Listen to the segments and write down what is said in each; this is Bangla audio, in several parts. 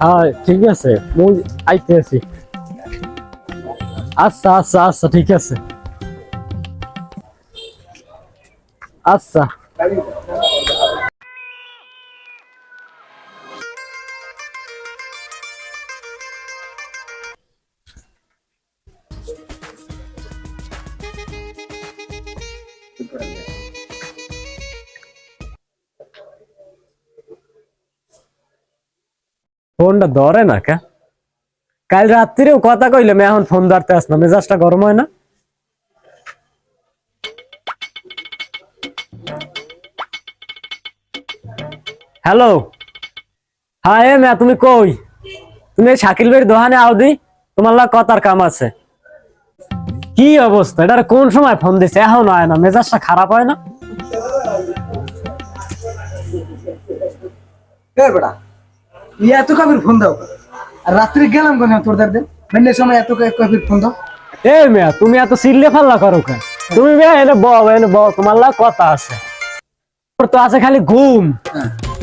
হ্যাঁ ঠিক আছে মুই আইতে আছি আচ্ছা আচ্ছা আচ্ছা ঠিক আছে আচ্ছা ফোনটা ধরে না কে? কাল রাত্রিরেও কথা কইলে কইলাম এখন ফোন ধরতে আস না মেজাজটা গরম হয় না? হ্যালো হ্যাঁ এ মেয়া তুমি কই? তুমি শাকিল ভাইয়ের দোহানে আও দি, তোমার লাগ কথার কাম আছে। কি অবস্থা? এটার কোন সময় ফোন দিছে? এখন হয় না, মেজাজটা খারাপ হয় না? এত কাবির ফোন দাও। আর রাত্রি গেলাম কেন তোর দিন মেনের সময় এত কাবির ফোন দাও। এ মেয়া তুমি এত সিল্লে ফাল্লা করো কেন? তুমি মেয়া এনে বউ এনে বউ তোমার লাগ কথা আছে। তো আছে খালি ঘুম।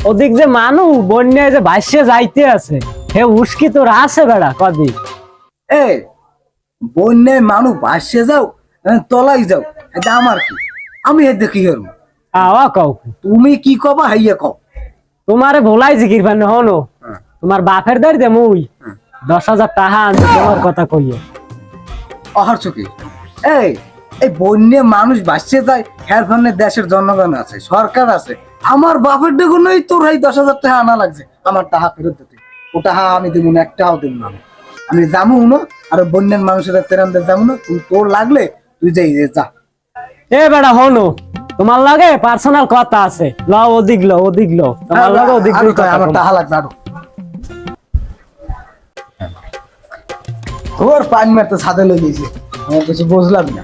ওদিক যে মানুষ বন্যায় যে ভাসে যাইতে আছে হে উস্কি তোর আছে বেড়া কদিন। এ বন্যায় মানুষ ভাসে যাও তলাই যাও এটা আমার কি? আমি এ দেখি করব আওয়া কও। তুমি কি কবা হাইয়া কও। তোমারে ভোলাই জিকির পান হনো? হ্যাঁ। তোমার বাপের দাঁড়ি দে মুই। দশ হাজার টাকা আনছে তোমার কথা কইয়ে। অহার চোখে। এই এই বন্যে মানুষ ভাসছে যায় হ্যার ফোনে দেশের জনগণ আছে সরকার আছে। আমার বাপের দেখুন ওই তোর এই দশ হাজার টাকা আনা লাগছে। আমার টাকা ফেরত দিতে ও টাকা আমি দিব না একটাও দিব না। আমি। যাব না আর বন্যের মানুষের তেরানদের যাব না। তুই তোর লাগলে তুই যাই যে এ বেড়া হনো তোমার লাগে পার্সোনাল কথা আছে। ল ওদিক ল ওদিক ল। তোমার লাগে ওদিক আমার টাকা লাগবে আরও। ওর পান মারতে ছাদে লই গেছে আমার কিছু বুঝলাম না।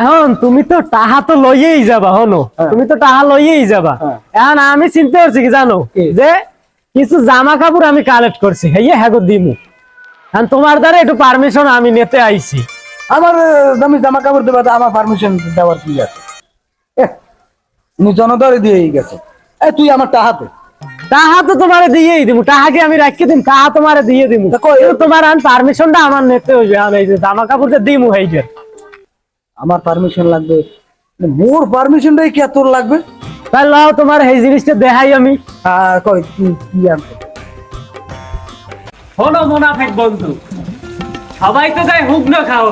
এখন তুমি তো টাহা তো লইয়েই যাবা হনো হ্যাঁ। তুমি তো টাহা লইয়েই যাবা। হ্যাঁ। এখন আমি চিন্তা করছি কি জানো? যে কিছু জামা কাপড় আমি কালেক্ট করছি। হইয়া হ্যাগো দিমু। এখন তোমার দ্বারা একটু পারমিশন আমি নিতে আইছি। আমার দামি জামা কাপড় দেবে তো আমার পারমিশন দেওয়ার কি আছে? জনদরে দিয়ে গেছে। এ তুই আমার টাহাতে। টাহা তো তোমারে দিয়েই দিমু টাহা কি আমি রাখি দিম তাহা তোমারে দিয়ে দিমু। কিন্তু তোমার আন পারমিশনটা আমার নিতে হইবে এই যে জামা কাপড় যে দিমু এই যে আমার পারমিশন লাগবে। মোর পারমিশনটাই কি আর তোর লাগবে? তাহলে লাও তোমার এই জিনিসটা দেখাই আমি। আর কই কি কি আনতে হলো মোনাফেক বন্ধু সবাই তো যায় হুক না খাও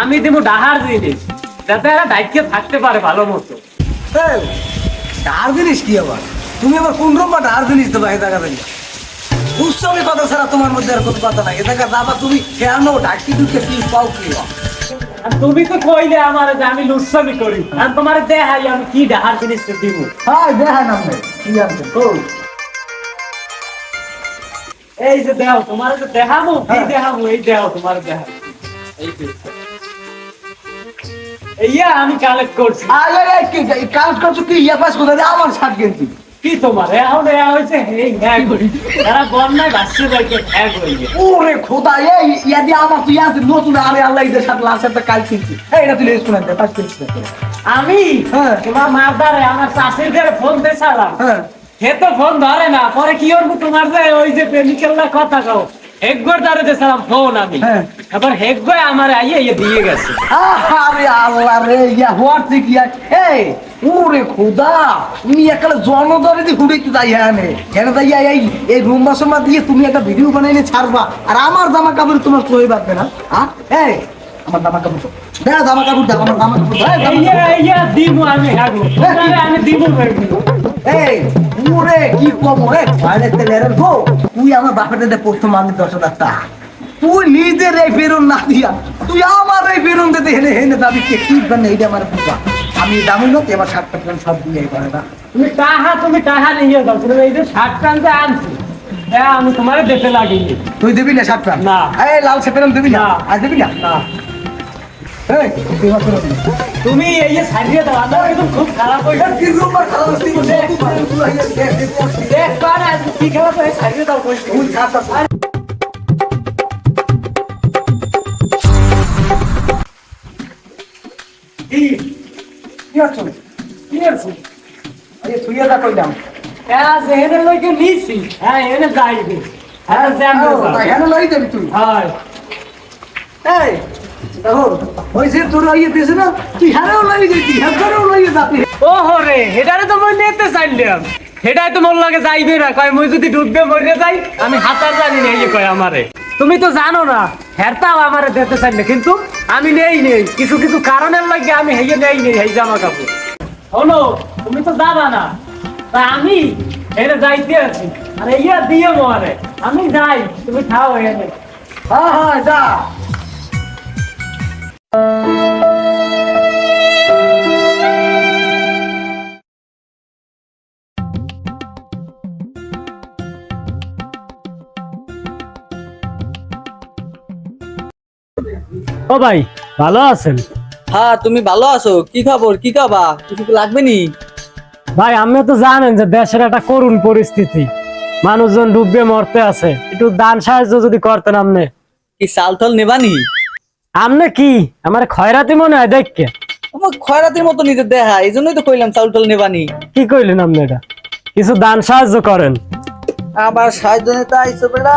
আমি দিব ডাহার জিনিস যাতে এরা দায়িত্বে থাকতে পারে ভালো মতো। এই, ডার জিনিস কি আবার? তুমি আবার কোন রকম ডার জিনিস দেবা এই জায়গা থেকে উৎসবের কথা ছাড়া তোমার মধ্যে আর কোনো কথা নাই। এ জায়গা যাবা তুমি কেন ডাকি দুটো কি পাও কি তুমি তো কইলে আমার যে আমি লুচ্ছামি করি। আর তোমার দেখাই আমি কি ডাহার জিনিসটা দিব? হ্যাঁ দেখা নাম নেই কি আনতে কই এই যে দেও তোমার যে দেখাবো কি হ্যাঁ। দেখাবো এই দেও তোমার দেখাবো এই যে। এইয়া আমি কালেক্ট করছি। আরে রে কি কাজ করছ কি? ইয়া পাস কোথায়? আমার শার্ট গেঞ্জি কি তোমার? এখন এ হয়েছে হ্যাঁ করি? এরা বন্যায় ভাসছে যাইতে হ্যাঁ করি ওরে খোদা এই ইয়া দিয়ে আমার তুই আছে নতুন আরে আল্লাহ ঈদের সাথে লাস্ট একটা কাজ কিনছি। এই এটা তুই পাঁচ কিনছি। আমি? হ্যাঁ। তোমার মারদারে আমার চাষির ঘরে ফোন হ্যাঁ। হে তো ফোন ধরে না পরে কি করব তোমার যে ওই যে প্রেমিকের কথা কও? ফোন আমি। হ্যাঁ। আমার আইয়ে ইয়ে দিয়ে গেছে। আরে আল্লাহ রে ইয়া হোয়াট ঠিক ইয়া এই ওরে খোদা তুমি একালে জনদরে দি হুড়ে কি যাই হ্যাঁ কেন যাই এই এই রুম বাসমা দিয়ে তুমি একটা ভিডিও বানাইলে ছাড়বা। আর আমার জামা কাপড় তোমার চয়ে বাঁধবে না হ্যাঁ? এই আমার জামা কাপড় জামা কাপড় দাও আমার জামা দিমু আমি এই ওরে কি কম রে? বাইরে তেলে রে তুই আমার বাপের দে পোস্ট দশ হাজার টাকা তুই নিজের এই বেরুন না দিয়া তুই আমার এই বেরুন দিতে হেনে হেনে দাবি কে? কি জানে এইটা আমার বুঝা আমি দামি না তুই শার্ট প্যান্ট সব দিয়ে করে না। তুমি টাহা তুমি টাহা নিয়ে যাও। তুমি এই যে শার্ট প্যান্ট আনছি হ্যাঁ আমি তোমারে দেখতে লাগিনি। তুই দিবি না শার্ট প্যান্ট? না। এই লাল শার্ট দিবি না। আজ দিবি না? না। এই তুই তুমি এই যে সারিয়ে দাও আমার একদম খুব খারাপ হয়ে কি রূপার খারাপ হচ্ছে দেখ পার আজ কি খারাপ হয়ে সারিয়ে দাও কইছি তুই ছাড় কি? কি হচ্ছে কি আছে? আরে তুই এটা কইলাম। হ্যাঁ সেহেনে লইকে নিছি হ্যাঁ এনে যাইবে। হ্যাঁ জ্যাম লই যাবি তুই? হয়। এই দেখো ওই যে তোর ইয়ে দিয়েছে না তুই হেরেও লই যাবি হেরেও লই যাবি ও হরে এটারে তো মই নিতে চাইলাম সেটাই তো মোর লাগে যাইবে না কয় মই যদি ডুববে মরে যাই আমি হাতার জানি না এই কয় আমারে। তুমি তো জানো না হেরতাও আমারে দিতে চাইলে কিন্তু আমি নেই নেই। কিছু কিছু কারণের লাগে আমি হেয়ে নেই নেই এই জামা কাপড়। শোনো তুমি তো যাবা না তা আমি যাইতে আছি। আর ইয়া দিয়ে মরে আমি যাই তুমি খাও এনে। হ্যাঁ হ্যাঁ যা। ও ভাই ভালো আছেন? হ্যাঁ তুমি ভালো আছো? কি খবর? কি খাবা? কিছু কি লাগবে নি ভাই আপনি তো জানেন যে দেশের একটা করুণ পরিস্থিতি। মানুষজন ডুববে মরতে আছে। একটু দান সাহায্য যদি করতেন আপনি। কি চাল টাল নেবানি? আপনি কি? আমার খয়রাতি মনে হয় দেখকে আমার খয়রাতির মতো নিজে দেখা এই জন্যই তো কইলাম চাল টাল নেবানি। কি কইলেন আপনি এটা? কিছু দান সাহায্য করেন। আবার সাহায্য নিতে আইসো বেড়া।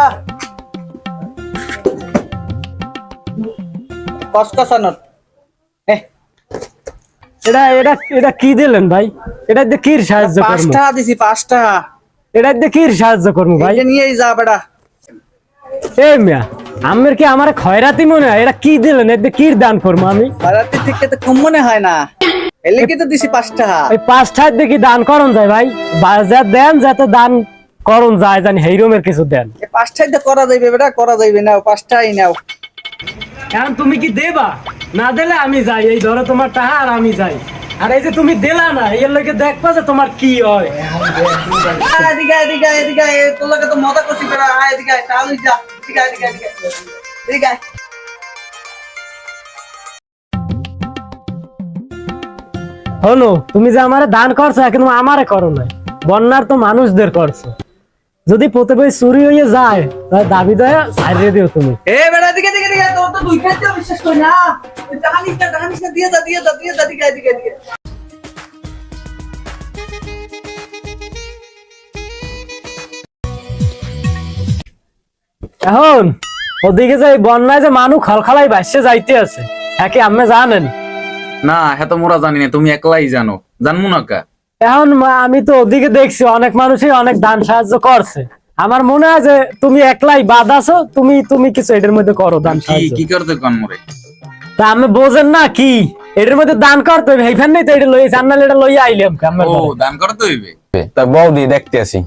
কসকসানত। এটা এটা এটা কি দিলেন ভাই? এটা দিয়ে কি সাহায্য করব? পাঁচটা দিছি পাঁচটা এটা দিয়ে কি সাহায্য করব ভাই? এটা নিয়েই যা বেড়া। এই মিয়া আমের কি আমার খয়রাতি মনে হয়? এটা কি দিলেন এতে কি দান করব আমি? খয়রাতি থেকে তো কম মনে হয় না। এলে কি তো দিছি পাঁচটা ওই পাঁচটার দিকে দান করন যায় ভাই। বাজার দেন যাতে দান করন যায় জানি হেইরমের কিছু দেন। এই পাঁচটাই তো করা যাইবে বেড়া করা যাইবে নাও পাঁচটাই নাও। এখন তুমি কি দেবা? না দিলে আমি যাই। এই ধরো তোমার টাকা আর আমি যাই। আর এই যে তুমি দিলা না এর লোকে দেখবা যে তোমার কি হয়। এদিকে এদিকে এদিকে তোর লগে তো মজা করছি বেড়া এদিকে আয়, তাহলেই যা। হলো, তুমি যে আমারে দান করছ, এখন আমারে করো না বন্যার তো মানুষদের করছ। যদি প্রতিবার চুরি হয়ে যায়, তাহলে দাবি দয়া ছাড়িয়ে দিও তুমি। এখন ওদিকে যে বন্যায় যে মানুষ খালখালাই বাসে যাইতে আছে একে আপনি জানেন? না হ্যাঁ তো মোরা জানি না তুমি একলাই জানো জানব না কা? এখন আমি তো ওদিকে দেখছি অনেক মানুষই অনেক দান সাহায্য করছে। আমার মনে হয় যে তুমি একলাই বাদ আছো তুমি তুমি কিছু এটার মধ্যে করো দান কি সাহায্য। কি করতে কন মোরে? তা আমি বোঝেন না কি এটার মধ্যে দান করতে হবে এইখান নেই তো এটা লই জান্নাল এটা লইয়া আইলাম আমার ও দান করতে হইবে? তা বৌদি দেখতে আসি।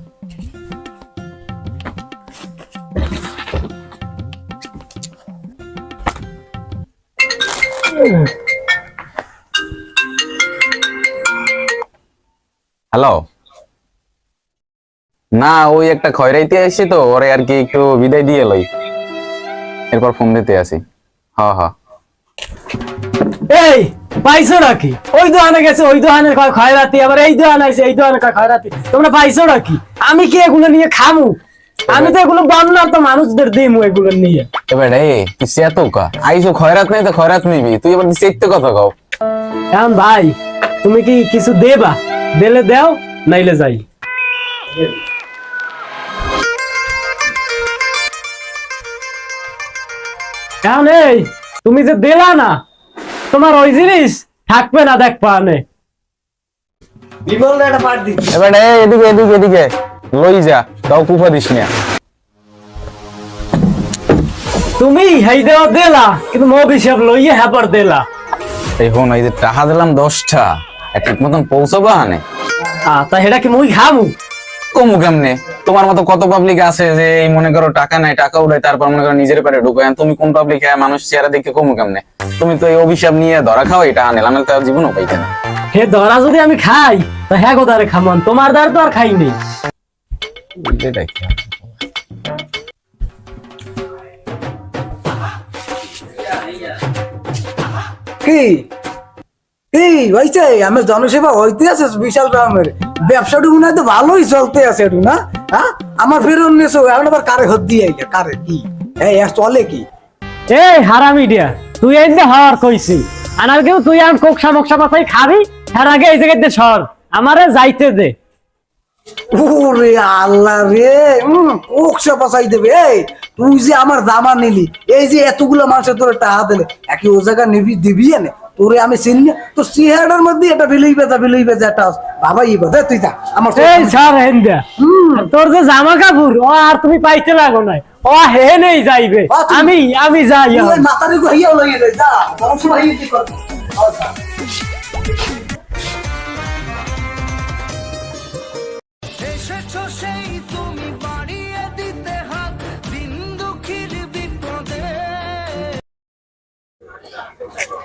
হ্যালো না, ওই একটা খয়রাইতে আসছি তো, ওরে আর কি একটু বিদায় দিয়ে লই। এরপর ফোন দিতে আসি। হ হ। এই, পাইছো নাকি? ওই দোকানে গেছে, ওই দোকানে খয়রাতি, আবার এই দোকানে আছে এই দোকানে খয়রাতি। তোমরা পাইছো নাকি? আমি কি এগুলো নিয়ে খামু? আমি তো এগুলো বন্যার তো মানুষদের দিমু এগুলো নিয়ে। এবার রে তুই চেতো কা আইসো খয়রাত নাই তো খয়রাত নিবি। তুই এবার চেতে কথা কও। এখন ভাই তুমি কি কিছু দেবা? দিলে দেও নাইলে যাই। এখন এই তুমি যে দিলা না তোমার ওই জিনিস থাকবে না দেখবা নে বিমল একটা পাঠ দিচ্ছি। এবার এ, এদিকে এদিকে এদিকে। লই যা তাও কুফা দিস না। তুমি দিলা কিন্তু মো হিসাব লইয়ে হ্যাপার দিলা। এই হন এই যে দিলাম দশটা ঠিক মতন পৌঁছাবা হানে? আ তা কি মুই খামু কমু কেমনে? তোমার মতো কত পাবলিক আছে যে এই মনে করো টাকা নাই টাকা উড়াই তারপর মনে করো নিজের পেটে ঢুকায় তুমি কোন পাবলিক হ্যাঁ মানুষ চেহারা দেখে কমু কেমনে? তুমি তো এই অভিশাপ নিয়ে ধরা খাও এটা আনিলাম আমি জীবনও পাইতে না। হে ধরা যদি আমি খাই তা হ্যাঁ গোদারে খামান তোমার দ্বার তো আর খাই নেই। এটাই কি? কি হয়েছে আমার জনসেবা হইতে আছে বিশাল ব্যবসাটা মনে হয় তো ভালোই চলতে আছে একটু না? হ্যাঁ আমার ফেরত নিয়েছো এখন আবার কারে হদ দিয়ে আইলে? কারে? কি? এই চলে কি? এই হারামি দিয়া তুই এই যে হওয়ার কইছি আনার কেউ তুই আর কোকসা মকসা পাতাই খাবি তার আগে এই জায়গাতে সর আমারে যাইতে দে। ওরে আল্লাহ রে উম, কোকসা বাঁচাই দেবে এই তুই যে আমার দামা নিলি এই যে এতগুলো মানুষের তোরে টাকা দিলে একই ও জায়গা নিবি দিবি এনে? তোরে আমি চিনি না তো চেহারার মধ্যে এটা বিলই বেজা বিলই বেজা একটা ই বেজা তুই যা আমার এই ছাড় হেন্দা। তোর যে জামা কাপড় ও আর তুমি পাইতে লাগো নাই। ও হে নেই যাইবে আমি আমি যাই মাথারে গহিয়াও লইয়ে যা যা।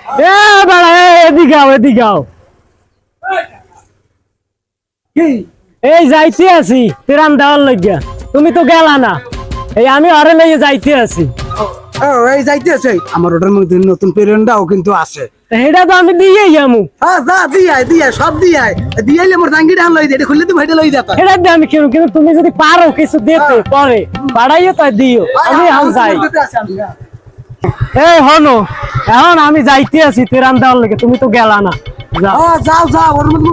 এ বাড়া এ, এদিকে আও এদিকে আও। এই যাইতে আছি তিরান দেওয়ার লইগা। তুমি তো গেলা না। এই আমি আরে লইয়ে যাইতে আছি। এই যাইতে আছে। আমার ওটার মধ্যে নতুন পেরেন্টটাও কিন্তু আছে। সেটা তো আমি দিয়ে যামু হ্যাঁ যা দিয়ে আয় দিয়ে সব দিয়ে দিয়ে আইলে আমার জাঙ্গিটা লই দে এটা খুললে তুমি ভাইটা লই সেটা দিয়ে আমি কেন কিন্তু তুমি যদি পারো কিছু দিতে পরে বাড়াইও তাই দিও। আমি এখন যাই। এই, হনো, এখন আমি যাইতে আছি তেরান দেওয়ার লেগে, তুমি তো গেলা না। যাও যাও যাও, ওর মধ্যে